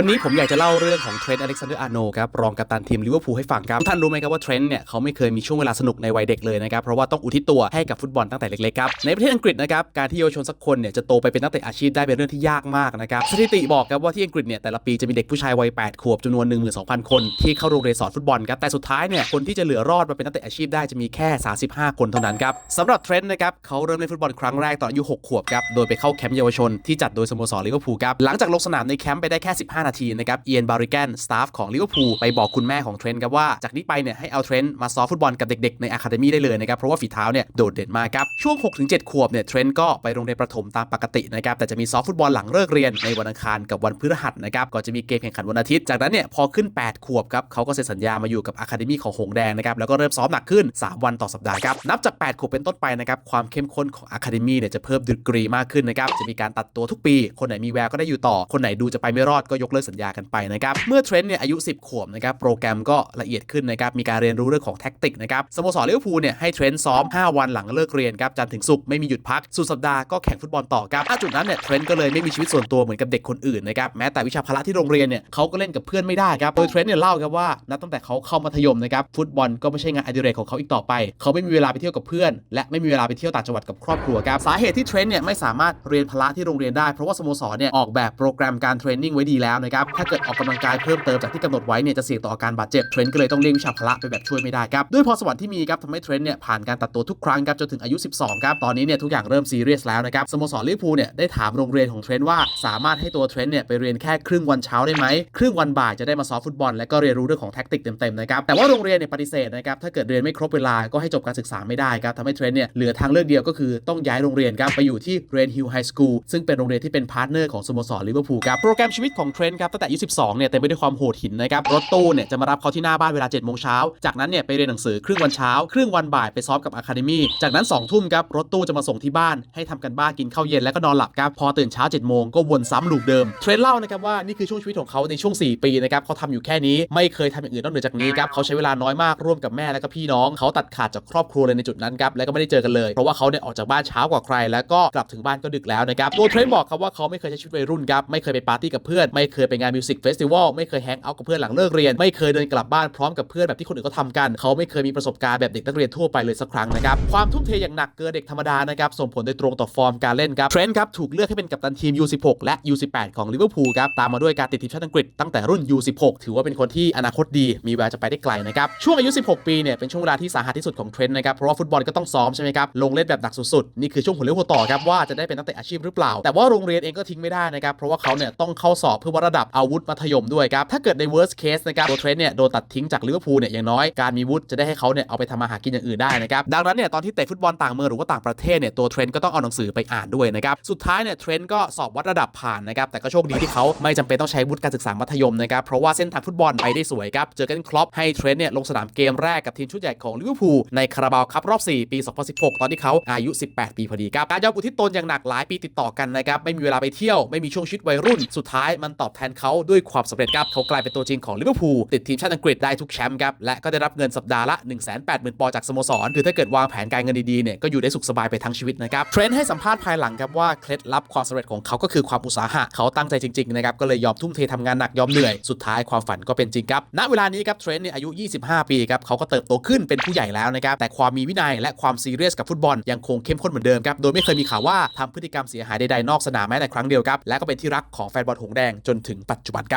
วันนี้ผมอยากจะเล่าเรื่องของเทรนต์อเล็กซานเดอร์อาร์โนครับรองกัปตันทีมลิเวอร์พูลให้ฟังครับท่านรู้ไหมครับว่าเทรนต์เนี่ยเขาไม่เคยมีช่วงเวลาสนุกในวัยเด็กเลยนะครับเพราะว่าต้องอุทิศตัวให้กับฟุตบอลตั้งแต่เล็กๆครับในประเทศอังกฤษนะครับการที่เยาวชนสักคนเนี่ยจะโตไปเป็นนักเตะอาชีพได้เป็นเรื่องที่ยากมากนะครับสถิติบอกครับว่าที่อังกฤษเนี่ยแต่ละปีจะมีเด็กผู้ชายวัย8ขวบจำนวน 12,000 คนที่เข้าโรงเรียนสอนฟุตบอลครับแต่สุดท้ายเนี่ยคนที่จะเหลือรอดมาเป็นนักเตะอาชีพได้จะมีแค่ 35 คนเท่านั้นครับสำหรับเทรนต์นะครับเขาเริ่มเล่นฟุตบอลครั้งแรกตอนอายุ6ขวบครับโดยไปเข้าแคมป์เยาวชนที่จัดโดยสโมสรลิเวอร์พูลครับหลังจากลงสนามในแคมป์ไปได้แค่ 15นาทีนะครับเอียนบาริแกนสตาฟของลิเวอร์พูลไปบอกคุณแม่ของเทรนต์ครับว่าจากนี้ไปเนี่ยให้เอาเทรนต์มาซ้อมฟุตบอลกับเด็กๆในอะคาเดมี่ได้เลยนะครับเพราะว่าฝีเท้าเนี่ยโดดเด่นมากครับช่วง 6-7 ขวบเนี่ยเทรนต์ก็ไปโรงเรียนประถมตามปกตินะครับแต่จะมีซ้อมฟุตบอลหลังเลิกเรียนในวันอังคารกับวันพฤหัสนะครับก่อนจะมีเกมแข่งขันวันอาทิตย์จากนั้นเนี่ยพอขึ้น 8 ขวบครับเขาก็เซ็นสัญญามาอยู่กับอะคาเดมี่ของหงแดงนะครับแล้วก็เริ่มซ้อมหนักขึ้น 3 วันต่อสัปดาห์ครับนับจาก 8 ขวบเป็นต้นไปนะครับความเข้มข้นของอะคาเดมี่เนี่ยจะเพิ่มดีกรีมากขึ้นนะครับจะมีการตัดตัวทุกปี คนไหนมีแววก็ได้อยู่ต่อคนไหนดูจะไปไม่รอดก็ยกเลิกสัญญากันไปนะครับเมื่อเทรนต์เนี่ยอายุ 10 ขวบนะครับโปรแกรมก็ละเอียดขึ้นนะครับมีการเรียนรู้เรื่องของแท็กติกนะครับสโมสรลิเวอร์พูลเนี่ยให้เทรนต์ซ้อม 5 วันหลังเลิกเรียนครับจันทร์ถึงศุกร์ไม่มีหยุดพักสุดสัปดาห์ก็แข่งฟุตบอลต่อครับณจุดนั้นเนี่ยเทรนต์ก็เลยไม่มีชีวิตส่วนตัวเหมือนกับเด็กคนอื่นนะครับแม้แต่วิชาพละที่โรงเรียนเนี่ยเขาก็เล่นกับเพื่อนไม่ได้ครับโดยเทรนต์เนี่ยเล่าครับว่านับตั้งแต่เขาเข้ามัธยมนะครับฟุตบอลก็ไม่ใช่งานอดิเรกของเขาอีกต่อไป เขาไม่มีเวลาไปเที่ยวกับเพื่อน และไม่มีเวลาไปเที่ยวต่างจังหวัดกับครอบครัวครับสาเหตุที่เทรนต์เนี่ยไม่สามารถเรียนพละที่โรงเรียนได้เพราะว่าสโมสรเนี่ยออกแบบโปรแกรมการเทรนนิ่งไว้ดีแล้วนะครับ ถ้าเกิดออกกำลังกายเพิ่มเติมจากที่กำหนดไว้เนี่ยจะเสี่ยงต่ออาการบาดเจ็บ เทรนต์ก็เลยต้องเลี่ยงวิชาพละไปแบบช่วยไม่ได้ครับ ด้วยพรสวรรค์ที่มีครับทำให้เทรนต์เนี่ยผ่านการตัดตัวทุกครั้งครับจนถึงอายุ 12 ครับ ตอนนี้เนี่ยทุกอย่างเริ่มซีเรียสแล้วนะครับ สโมสรลิเวอร์พูลเนี่ยได้ถามโรงเรียนของเทรนต์ว่าสามารถให้ตัวเทรนต์เนี่ยไปเรียนแค่ครึ่งวันเช้าได้ไหมครึ่งวันบ่ายจะได้มาซ้อมฟุตบอล และก็เรียนรู้เรื่องของแท็กติกเต็มๆนะครับแต่ว่าโรงเรียนเนี่ยปฏิเสธนะครับถ้าเกิดเรียนไม่ครบเวลาก็ให้จบการศึกษาไม่ได้ครับทำให้เทรนเนี่ยเหลือทางเลือกเดียวก็คือต้องย้ายโรงเรียนครับไปอยู่ที่เรนฮิลล์ไฮสคูลซึ่งเป็นโรงเรียนที่เป็นพาร์ทเนอร์ของสโมสรลิเวอร์พูลครับโปรแกรมชีวิตของเทรนต์ครับตั้งแต่อายุ12เนี่ยเต็มไปด้วยความโหดหินนะครับรถตู้เนี่ยจะมารับเขาที่หน้าบ้านเวลา7โมงเช้าจากนั้นเนี่ยไปเรียนหนังสือครึ่งวันเช้าครึ่งวันบ่ายไปซ้อมกับอะคาเดมี่จากนั้น2ทุ่มครับรถตู้จะมาส่งที่บ้านให้ทำกันบ้านกินข้าวเย็นแล้วก็นอนหลับครับพอตื่นเช้า7โมงก็วนซ้ำลูปเดิมเทรนเล่านะครับว่านี่คือช่วงชีวิตของเขาในช่วง 4 ปีนะครับเขาทำอยู่แค่นี้ไม่เคยทำอย่างอื่นนอกเหนือจากนี้ครับเขาใช้เวลาน้อยมากร่วมกับแม่และก็พี่น้องเขาตัดขาดจากครอบครัวเลยในจุดนั้นครับและก็ไม่ได้เจอกันเลยเพราะว่าเขาเนี่ยออกจากบ้านเช้ากว่าใคร แล้วก็กลับถึงบ้านก็ดึกแล้วนะครับตัวเทรนบอกครับว่าเขาไม่เคยใช้ชีวิตวัยรุ่นครับไม่เคยไปปาร์ตี้กับเพื่อนไม่เคคยไปงานมิวสิกเฟสติวัลไม่เคยแฮงเอาท์กับเพื่อนหลังเลิกเรียน ไม่เคยเดินกลับบ้านพร้อมกับเพื่อนแบบที่คนอื่นเขาทำกัน เขาไม่เคยมีประสบการณ์แบบเด็กนักเรียนทั่วไปเลยสักครั้งนะครับ ความทุ่มเทอย่างหนักเกินเด็กธรรมดานะครับส่งผลโดยตรงต่อฟอร์มการเล่นครับเทรนต์ครับถูกเลือกให้เป็นกัปตันทีม U16 และ U18 ของลิเวอร์พูลครับตามมาด้วยการติดทีมชาติอังกฤษตั้งแต่รุ่น U16 ถือว่าเป็นคนที่อนาคตดีมีแววจะไปได้ไกลนะครับช่วงอายุ 16 ปีเนี่ยเป็นช่วงเวลาที่สาหัสที่สุดของเทรนต์นะครับเพราะว่าฟุตบอลก็ต้องซ้อมใช่ไหมครับลงเล่นแบบหนักสุดๆนี่คือช่วงหัวเลี้ยวหัวต่อครับว่าจะได้เป็นนักเตะอาชีพหรือเปล่า แต่ว่าโรงเรียนเองก็ทิ้งไม่ได้นะครับเพราะว่าเขาเนี่ยต้องเข้าสอบเพื่อวัดระดับอาวุธมัธยมด้วยครับ ถ้าเกิดใน worst case นะครับตัวเทรนต์เนี่ยโดนตัดทิ้งจากลิเวอร์พูลเนี่ยอย่างน้อยการมีวุฒิจะได้ให้เขาเนี่ยเอาไปทำมาหากินอย่างอื่นได้นะครับดังนั้นเนี่ยตอนที่เตะฟุตบอลต่างเมืองหรือว่าต่างประเทศเนี่ยตัวเทรนต์ก็ต้องเอาหนังสือไปอ่านด้วยนะครับสุดท้ายเนี่ยเทรนต์ก็สอบวัดระดับผ่านนะครับแต่ก็โชคดีที่เขาไม่จำเป็นต้องใช้วุฒิการศึกษามัธยมนะครับเพราะว่าเส้นทางฟุตบอลไปได้สวยครับเจอกันครอปให้เทรนต์เนี่ยลงสนามเกมแรกกับทีมชุดใหญ่ของลิเวอร์พูลในคาราบาวคัพรอบ 4 ปี 2016 ตอนที่เขาอายุ 18 ปีพอดีครับการยอมอุทิศตนอย่างหนักหลายปีติดต่อกันนะครับไม่มีเวลาไปเที่ยวไม่มีช่วงชีวิตวัยรุ่นสุดท้ายมันตอบแทนเขาด้วยความสำเร็จครับเขากลายเป็นตัวจริงของลิเวอร์พูลติดทีมชาติอังกฤษได้ทุกแชมป์ครับและก็ได้รับเงินสัปดาห์ละ 180,000ปอนด์จากสโมสรคือถ้าเกิดวางแผนการเงินดีๆเนี่ยก็อยู่ได้สุขสบายไปทั้งชีวิตนะครับเทรนด์ให้สัมภาษณ์ภายหลังครับว่าเคล็ดลับความสำเร็จของเขาก็คือความอุตสาหะเขาตั้งใจจริงๆนะครับก็เลยยอมทุ่มเททำงานหนักยอมเหนื่อยสุดท้ายความฝันก็เป็นจริงครับณเวลานี้ครับเทรนด์เนี่ยอายุ 25 ปีครับเขาก็เติบโตขึ้นเป็นผู้ใหญ่แล้วนะครับแต่ความมีวินัยและความซีเรียสกับฟุตบอลยังคงเข้มข้นเหมือนเดิมครับโดยไม่เคยมีข่าวว่าทำพฤติกรรมเสียหายใดๆนอกสนามแม้แต่ครั้งเดียวครับและก็เป็นที่รักของแฟนบอลหงแดงจนถึงปัจจุบันครับ